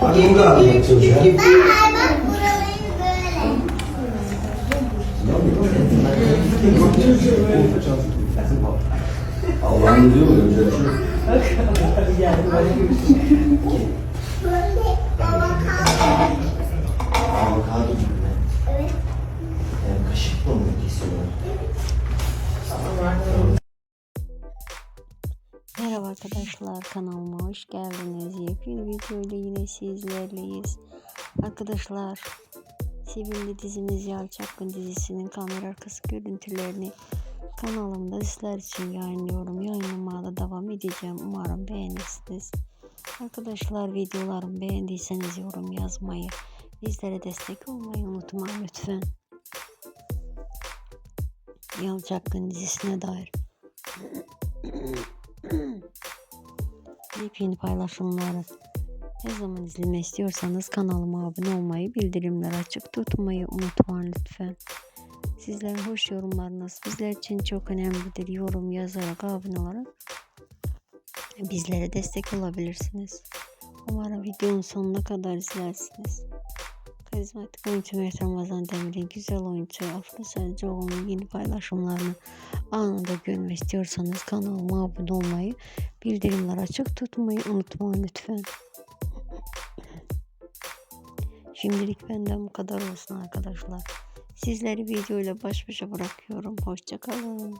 Hadi bu kadar anlatıyoruz ya. Ben hayvan buralayım böyle. Allah'ın diyor mu öyle bir şey? Avokado gibi mi? Evet. Yani kaşıkla mı kesiyorlar? Merhaba arkadaşlar kanalıma hoş geldiniz. Yepyeni videoyla yine sizlerleyiz. Arkadaşlar sevimli dizimiz Yalçapkın dizisinin kamera arkası görüntülerini kanalımda sizler için yayınlıyorum. Yayınlamaya da devam edeceğim. Umarım beğenirsiniz. Arkadaşlar videolarımı beğendiyseniz yorum yazmayı, bizlere destek olmayı unutmayın lütfen. Yalçapkın dizisine dair yepyeni paylaşımları ne zaman izlemek istiyorsanız kanalıma abone olmayı, bildirimleri açık tutmayı unutmayın lütfen. Sizlerin hoş yorumlarınız bizler için çok önemlidir. Yorum yazarak, abone olarak bizlere destek olabilirsiniz. Umarım videonun sonuna kadar izlersiniz. Karizmatik oyuncu Mert Ramazan Demir'in güzel oyuncu Afra Selcoğlu'nun yeni paylaşımlarını anında görmek istiyorsanız kanalıma abone olmayı, bildirimler açık tutmayı unutmayın lütfen. Şimdilik benden bu kadar olsun arkadaşlar. Sizleri videoyla baş başa bırakıyorum. Hoşçakalın.